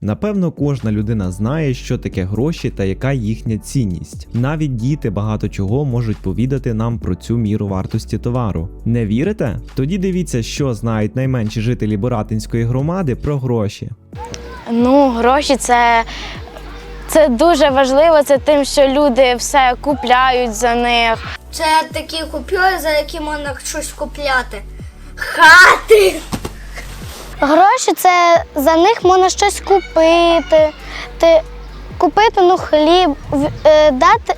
Напевно, кожна людина знає, що таке гроші та яка їхня цінність. Навіть діти багато чого можуть повідати нам про цю міру вартості товару. Не вірите? Тоді дивіться, що знають найменші жителі Боратинської громади про гроші. Ну, гроші це, це дуже важливо, це тим, що люди все купляють за них. Це такі купюри, за які можна щось купляти. Хати! Гроші це за них можна щось купити, ти, купити ну, хліб, в- е, дати,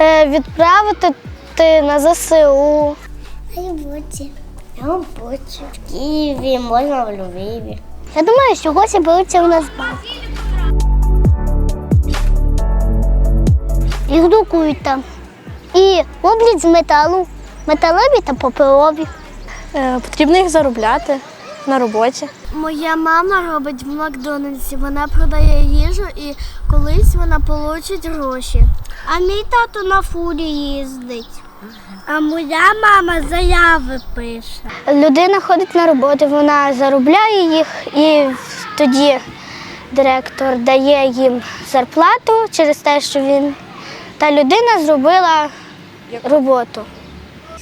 е, відправити ти на ЗСУ. На роботі. На роботі. В Києві, можна в Львові. Я думаю, що гроші беруться у нас з банку. Їх друкують там. І роблять з металу, металеві та паперові. Е, потрібно їх заробляти на роботі. Моя мама робить в Макдональдсі. Вона продає їжу і колись вона получить гроші. А мій тато на фурі їздить. А моя мама заяви пише. Людина ходить на роботу, вона заробляє їх, і тоді директор дає їм зарплату через те, що він та людина зробила роботу.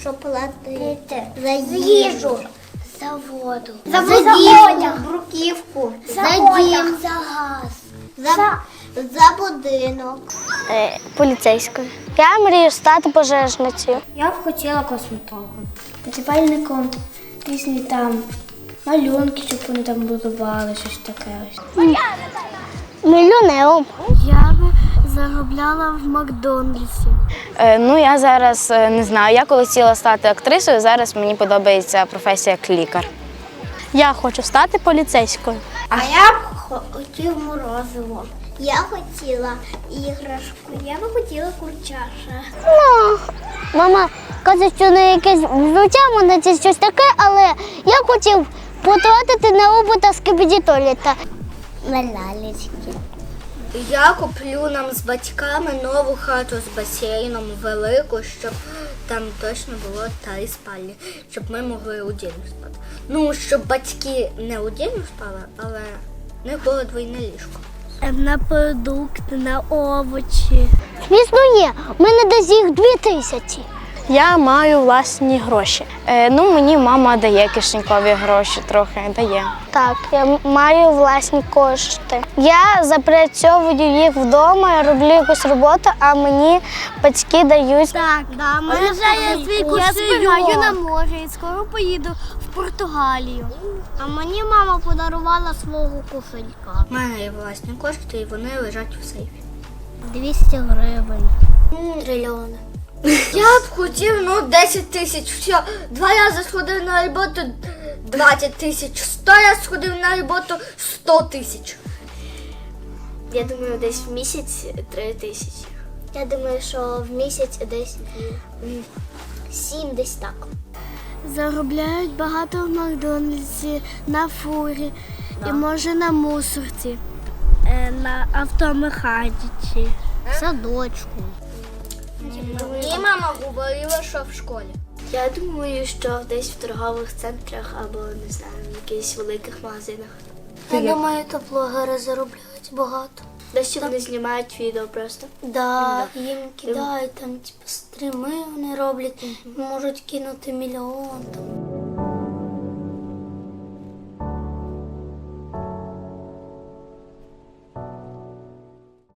Що платити? За їжу. За воду. За, одяг, бруківку. За, дім. За газ. За, за будинок. Е, поліцейською. Я мрію стати пожежницею. Я б хотіла косметологом. Будівельником різні там малюнки, щоб вони там будували, щось таке. Мільйонером. Я заробляла в Макдональдсі. Е, ну, я зараз е, не знаю. Я коли хотіла стати актрисою, зараз мені подобається професія як лікар. Я хочу стати поліцейською. А я б хотів морозиво. Я хотіла іграшку. Я би хотіла курчаша. Ну, мама каже, що на якесь взуття можна це щось таке, але я хотів потратити на робота з кабінетоліта. На лялечки. Я куплю нам з батьками нову хату з басейном велику, щоб там точно було три спальні, щоб ми могли удільно спати. Ну, щоб батьки не удільно спали, але в них було двойне ліжко. На продукти, на овочі. Звісно, є. У мене десь їх дві тисячі. Я маю власні гроші. Е, ну, мені мама дає кишенькові гроші трохи дає. Так, я маю власні кошти. Я запрацьовую їх вдома, я роблю якусь роботу, а мені батьки дають. Так, да, ми вже я свій Я збираю на море і скоро поїду в Португалію. А мені мама подарувала свого кошелька. У мене є власні кошти і вони лежать у сейфі. 200 гривень. Трильйони. Я б хотів, ну, 10 тисяч. Все, два рази сходив на роботу 20 тисяч, сто разів сходив на роботу 100 тисяч. Я думаю, десь в місяць 3 тисячі. Я думаю, що в місяць десь 7 десь так. Заробляють багато в Макдональдсі, на фурі і може на мусорці, на автомеханіці, в садочку. Мені мама говорила, що в школі. Я думаю, що десь в торгових центрах або не знаю, в якихось великих магазинах. Я думаю, то блогери заробляють багато. Десь вони знімають відео просто. Да, їм кидають там, типу, стріми вони роблять, можуть кинути мільйон там.